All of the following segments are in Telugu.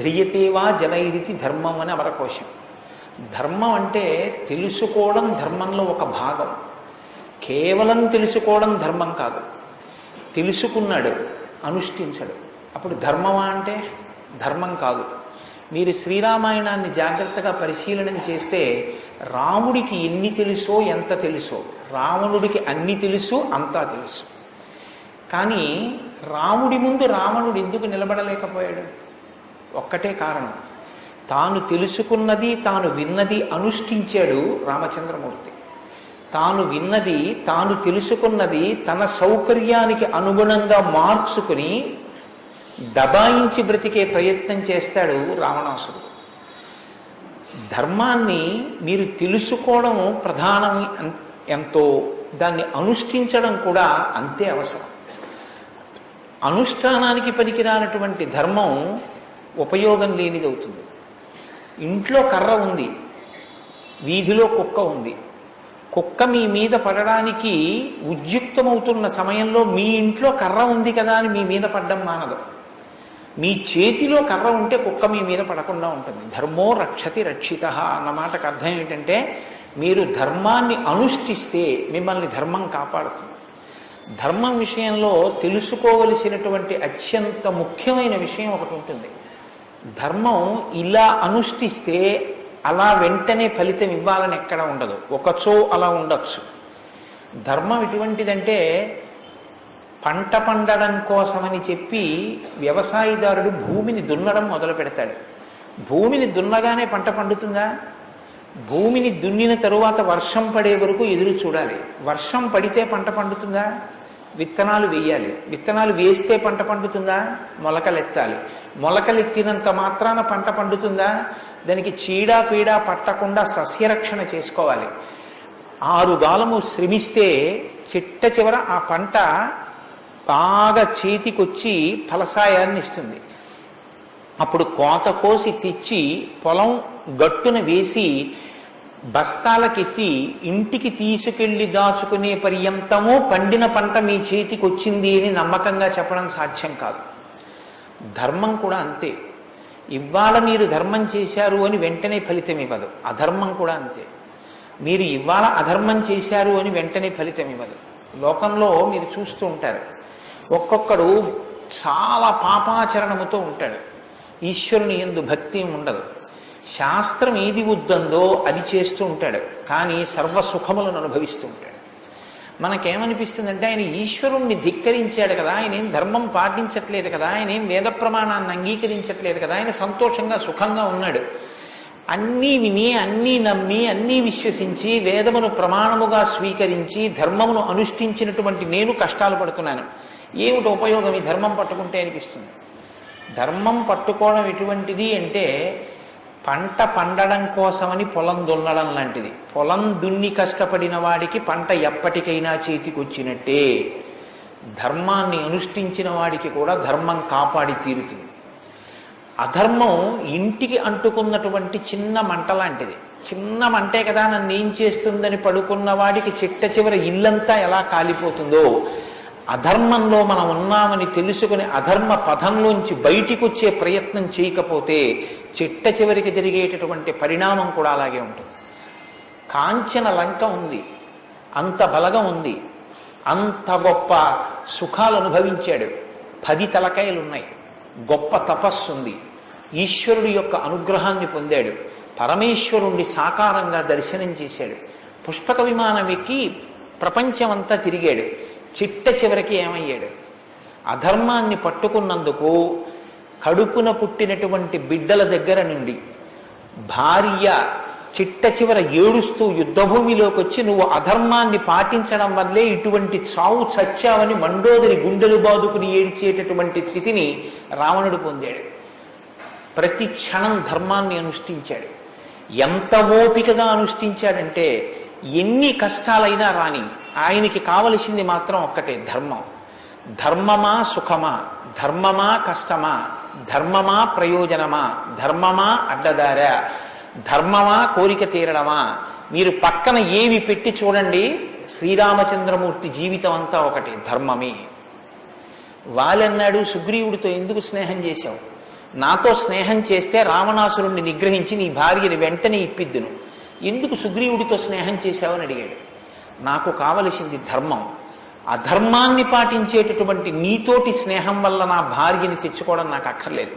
ధ్రియతేవా జనైరితి ధర్మం అని అమరకోశం ధర్మం అంటే తెలుసుకోవడం ధర్మంలో ఒక భాగం. కేవలం తెలుసుకోవడం ధర్మం కాదు. తెలుసుకున్నాడు అనుష్ఠించడు. అప్పుడు ధర్మమా అంటే ధర్మం కాదు. మీరు శ్రీరామాయణాన్ని జాగ్రత్తగా పరిశీలన చేస్తే రాముడికి ఎన్ని తెలుసో ఎంత తెలుసో. రావణుడికి అన్ని తెలుసు అంతా తెలుసు. కానీ రాముడి ముందు రావణుడు ఎందుకు నిలబడలేకపోయాడు? ఒక్కటే కారణం. తాను తెలుసుకున్నది తాను విన్నది అనుష్ఠించాడు రామచంద్రమూర్తి. తాను విన్నది తాను తెలుసుకున్నది తన సౌకర్యానికి అనుగుణంగా మార్చుకుని దబాయించి బ్రతికే ప్రయత్నం చేస్తాడు రావణాసుడు ధర్మాన్ని మీరు తెలుసుకోవడం ప్రధానం ఎంతో దాన్ని అనుష్ఠించడం కూడా అంతే అవసరం. అనుష్ఠానానికి పనికిరానటువంటి ధర్మం ఉపయోగం లేనిది అవుతుంది. ఇంట్లో కర్ర ఉంది వీధిలో కుక్క ఉంది. కుక్క మీ మీద పడడానికి ఉద్యుక్తమవుతున్న సమయంలో మీ ఇంట్లో కర్ర ఉంది కదా అని మీ మీద పడ్డం మానదు. మీ చేతిలో కర్ర ఉంటే కుక్క మీ మీద పడకుండా ఉంటుంది. ధర్మో రక్షతి రక్షిత అన్న మాటకు అర్థం ఏంటంటే మీరు ధర్మాన్ని అనుష్ఠిస్తే మిమ్మల్ని ధర్మం కాపాడుతుంది. ధర్మం విషయంలో తెలుసుకోవలసినటువంటి అత్యంత ముఖ్యమైన విషయం ఒకటి ఉంటుంది. ధర్మం ఇలా అనుష్ఠిస్తే అలా వెంటనే ఫలితం ఇవ్వాలని ఎక్కడ ఉండదు. ఒకచో అలా ఉండొచ్చు. ధర్మం ఎటువంటిదంటే పంట పండడం కోసమని చెప్పి వ్యవసాయదారుడు భూమిని దున్నడం మొదలు పెడతాడు. భూమిని దున్నగానే పంట పండుతుందా? భూమిని దున్నిన తరువాత వర్షం పడే వరకు ఎదురు చూడాలి. వర్షం పడితే పంట పండుతుందా? విత్తనాలు వేయాలి. విత్తనాలు వేస్తే పంట పండుతుందా? మొలకలెత్తాలి. మొలకలెత్తినంత మాత్రాన పంట పండుతుందా? దానికి చీడ పీడ పట్టకుండా సస్యరక్షణ చేసుకోవాలి. ఆరు గాలము శ్రమిస్తే చిట్ట చివర ఆ పంట బాగా చేతికొచ్చి ఫలసాయాన్ని ఇస్తుంది. అప్పుడు కోత కోసి తెచ్చి పొలం గట్టున వేసి బస్తాలకెత్తి ఇంటికి తీసుకెళ్ళి దాచుకునే పర్యంతము పండిన పంట మీ చేతికి వచ్చింది అని నమ్మకంగా చెప్పడం సాధ్యం కాదు. ధర్మం కూడా అంతే. ఇవాళ మీరు ధర్మం చేశారు అని వెంటనే ఫలితం ఇవ్వదు. అధర్మం కూడా అంతే. మీరు ఇవాళ అధర్మం చేశారు అని వెంటనే ఫలితం ఇవ్వదు. లోకంలో మీరు చూస్తూ ఉంటారు. ఒక్కొక్కడు చాలా పాపాచరణముతో ఉంటాడు. ఈశ్వరుని ఎందు భక్తి ఉండదు. శాస్త్రం ఏది వద్దందో అది చేస్తూ ఉంటాడు. కానీ సర్వ సుఖములను అనుభవిస్తూ ఉంటాడు. మనకేమనిపిస్తుందంటే ఆయన ఈశ్వరుణ్ణి ధిక్కరించాడు కదా ఆయన ఏం ధర్మం పాటించట్లేదు కదా ఆయన ఏం వేద ప్రమాణాన్ని అంగీకరించట్లేదు కదా ఆయన సంతోషంగా సుఖంగా ఉన్నాడు. అన్నీ విని అన్నీ నమ్మి అన్నీ విశ్వసించి వేదమును ప్రమాణముగా స్వీకరించి ధర్మమును అనుష్ఠించినటువంటి నేను కష్టాలు పడుతున్నాను. ఏమిటి ఉపయోగం ఈ ధర్మం పట్టుకుంటే అనిపిస్తుంది? ధర్మం పట్టుకోవడం ఎటువంటిది అంటే పంట పండడం కోసమని పొలం దున్నడం లాంటిది. పొలం దున్ని కష్టపడిన వాడికి పంట ఎప్పటికైనా చేతికొచ్చినట్టే. ధర్మాన్ని అనుష్ఠించిన వాడికి కూడా ధర్మం కాపాడి తీరుతుంది. అధర్మం ఇంటికి అంటుకున్నటువంటి చిన్న మంట లాంటిది. చిన్న మంటే కదా నన్ను ఏం చేస్తుందని పడుకున్న వాడికి చిట్ట చివర ఇల్లంతా ఎలా కాలిపోతుందో. అధర్మంలో మనం ఉన్నామని తెలుసుకుని అధర్మ పథంలోంచి బయటికి వచ్చే ప్రయత్నం చేయకపోతే చిట్ట చివరికి జరిగేటటువంటి పరిణామం కూడా అలాగే ఉంటుంది. కాంచన లంక ఉంది. అంత బలగం ఉంది. అంత గొప్ప సుఖాలు అనుభవించాడు. పది తలకాయలున్నాయి. గొప్ప తపస్సు ఉంది. ఈశ్వరుడి యొక్క అనుగ్రహాన్ని పొందాడు. పరమేశ్వరుణ్ణి సాకారంగా దర్శనం చేశాడు. పుష్పక విమానం ఎక్కి ప్రపంచమంతా తిరిగాడు. చిట్ట చివరికి ఏమయ్యాడు? అధర్మాన్ని పట్టుకున్నందుకు కడుపున పుట్టినటువంటి బిడ్డల దగ్గర నుండి భార్య చిట్ట చివర ఏడుస్తూ యుద్ధభూమిలోకి వచ్చి నువ్వు అధర్మాన్ని పాటించడం వల్లే ఇటువంటి చావు చచ్చావని మండోదరి గుండెలు బాదుకుని ఏడ్చేటటువంటి స్థితిని రావణుడు పొందాడు. ప్రతి క్షణం ధర్మాన్ని అనుష్ఠించాడు. ఎంత ఓపికగా అనుష్ఠించాడంటే ఎన్ని కష్టాలైనా రాని ఆయనకి కావలసింది మాత్రం ఒక్కటే ధర్మం. ధర్మమా సుఖమా? ధర్మమా కష్టమా? ధర్మమా ప్రయోజనమా? ధర్మమా అడ్డదారా? ధర్మమా కోరిక తీరడమా? మీరు పక్కన ఏవి పెట్టి చూడండి శ్రీరామచంద్రమూర్తి జీవితం అంతా ఒకటి ధర్మమే. వాలన్నాడు సుగ్రీవుడితో ఎందుకు స్నేహం చేశావు? నాతో స్నేహం చేస్తే రావణాసురుణ్ణి నిగ్రహించి నీ భార్యని వెంటనే ఇప్పిద్దును. ఎందుకు సుగ్రీవుడితో స్నేహం చేశావని అడిగాడు. నాకు కావలసింది ధర్మం. అధర్మాన్ని పాటించేటటువంటి నీతోటి స్నేహం వల్ల నా భార్యని తెచ్చుకోవడం నాకు అక్కర్లేదు.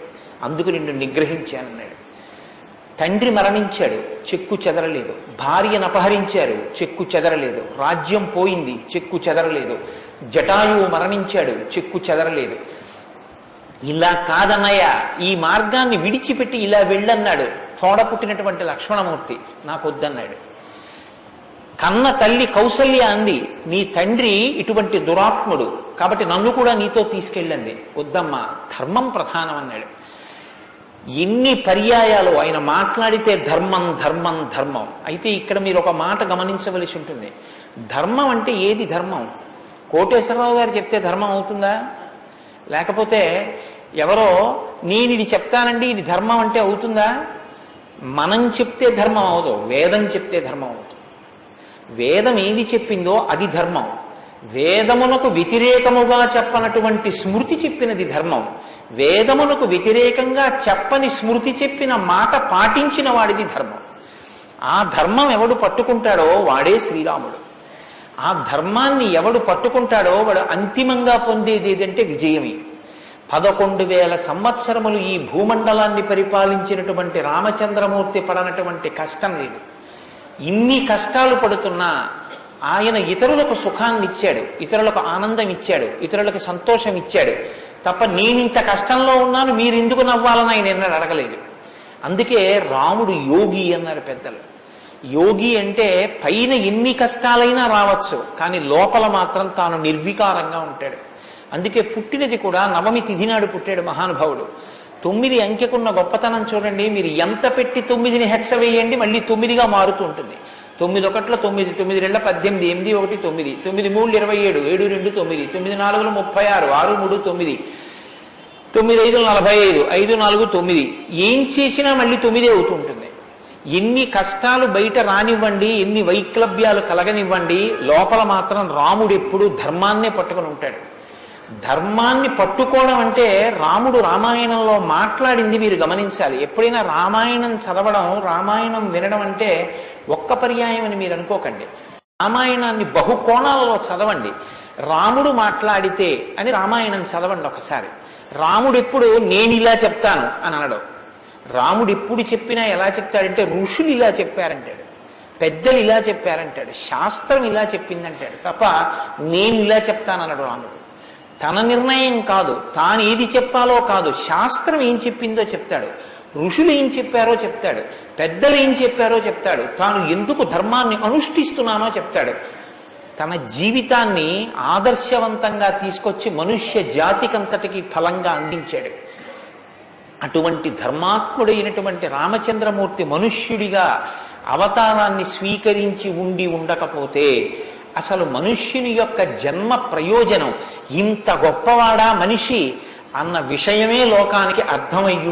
అందుకు నిన్ను నిగ్రహించానన్నాడు. తండ్రి మరణించాడు చెక్కు చెదరలేదు. భార్యను అపహరించారు చెక్కు చెదరలేదు. రాజ్యం పోయింది చెక్కు చెదరలేదు. జటాయువు మరణించాడు చెక్కు చెదరలేదు. ఇలా కాదన్నయ్య ఈ మార్గాన్ని విడిచిపెట్టి ఇలా వెళ్ళన్నాడు. తోడ పుట్టినటువంటి లక్ష్మణమూర్తి నాకు వద్దన్నాడు కన్న తల్లి కౌసల్య అంది నీ తండ్రి ఇటువంటి దురాత్ముడు. కాబట్టి నన్ను కూడా నీతో తీసుకెళ్ళండి. వద్దమ్మా ధర్మం ప్రధానం అన్నాడు. ఎన్ని పర్యాయాలు ఆయన మాట్లాడితే ధర్మం ధర్మం ధర్మం. అయితే ఇక్కడ మీరు ఒక మాట గమనించవలసి ఉంటుంది. ధర్మం అంటే ఏది ధర్మం? కోటేశ్వరరావు గారు చెప్తే ధర్మం అవుతుందా? లేకపోతే ఎవరో నేను ఇది చెప్తానండి ఇది ధర్మం అంటే అవుతుందా? మనం చెప్తే ధర్మం అవదు వేదం చెప్తే ధర్మం అవుతుంది. వేదం ఏది చెప్పిందో అది ధర్మం. వేదమునకు వ్యతిరేకముగా చెప్పనటువంటి స్మృతి చెప్పినది ధర్మం. వేదమునకు వ్యతిరేకంగా చెప్పని స్మృతి చెప్పిన మాట పాటించిన వాడిది ధర్మం. ఆ ధర్మం ఎవడు పట్టుకుంటాడో వాడే శ్రీరాముడు. ఆ ధర్మాన్ని ఎవడు పట్టుకుంటాడో వాడు అంతిమంగా పొందేది ఏదంటే విజయమే. పదకొండు వేల సంవత్సరములు ఈ భూమండలాన్ని పరిపాలించినటువంటి రామచంద్రమూర్తి పడనటువంటి కష్టం లేదు. ఇన్ని కష్టాలు పడుతున్నా ఆయన ఇతరులకు సుఖాన్ని ఇచ్చాడు ఇతరులకు ఆనందం ఇచ్చాడు ఇతరులకు సంతోషం ఇచ్చాడు. తప్ప నేనింత కష్టంలో ఉన్నాను మీరు ఎందుకు నవ్వాలని ఆయన ఎన్నడూ అడగలేదు. అందుకే రాముడు యోగి అన్నారు పెద్దలు. యోగి అంటే పైన ఎన్ని కష్టాలైనా రావచ్చు కానీ లోపల మాత్రం తాను నిర్వికారంగా ఉంటాడు. అందుకే పుట్టినది కూడా నవమి తిథి నాడు పుట్టాడు మహానుభావుడు. తొమ్మిది అంకెకున్న గొప్పతనం చూడండి మీరు ఎంత పెట్టి తొమ్మిదిని హెచ్చ వేయండి మళ్ళీ తొమ్మిదిగా మారుతూ ఉంటుంది. తొమ్మిది ఒకట్ల తొమ్మిది తొమ్మిది రెండు పద్దెనిమిది ఎనిమిది ఒకటి తొమ్మిది తొమ్మిది మూడు ఇరవై ఏడు ఏడు రెండు తొమ్మిది తొమ్మిది నాలుగులు ముప్పై ఆరు ఆరు మూడు తొమ్మిది తొమ్మిది ఐదు నలభై ఐదు ఐదు నాలుగు తొమ్మిది. ఏం చేసినా మళ్ళీ తొమ్మిది అవుతూ ఉంటుంది. ఎన్ని కష్టాలు బయట రానివ్వండి ఎన్ని వైక్లభ్యాలు కలగనివ్వండి లోపల మాత్రం రాముడు ఎప్పుడు ధర్మాన్నే పట్టుకొని ఉంటాడు. ధర్మాన్ని పట్టుకోవడం అంటే రాముడు రామాయణంలో మాట్లాడింది మీరు గమనించాలి. ఎప్పుడైనా రామాయణం చదవడం రామాయణం వినడం అంటే ఒక్క పర్యాయం అని మీరు అనుకోకండి. రామాయణాన్ని బహుకోణాలలో చదవండి. రాముడు మాట్లాడితే అని రామాయణం చదవండి ఒకసారి. రాముడు ఎప్పుడు నేను ఇలా చెప్తాను అని అనడం. రాముడు ఎప్పుడు చెప్పినా ఎలా చెప్తాడంటే ఋషులు ఇలా చెప్పారంటాడు. పెద్దలు ఇలా చెప్పారంటాడు. శాస్త్రం ఇలా చెప్పిందంటాడు. తప్ప నేను ఇలా చెప్తానన్నాడు రాముడు. తన నిర్ణయం కాదు. తాను ఏది చెప్పాలో కాదు. శాస్త్రం ఏం చెప్పిందో చెప్తాడు. ఋషులు ఏం చెప్పారో చెప్తాడు. పెద్దలు ఏం చెప్పారో చెప్తాడు. తాను ఎందుకు ధర్మాన్ని అనుష్ఠిస్తున్నానో చెప్తాడు. తన జీవితాన్ని ఆదర్శవంతంగా తీసుకొచ్చి మనుష్య జాతికంతటికి ఫలంగా అందించాడు. అటువంటి ధర్మాత్ముడైనటువంటి రామచంద్రమూర్తి మనుష్యుడిగా అవతారాన్ని స్వీకరించి ఉండి ఉండకపోతే అసలు మనుష్యుని యొక్క జన్మ ప్రయోజనం ఇంత గొప్పవాడా మనిషి అన్న విషయమే లోకానికి అర్థమయ్యి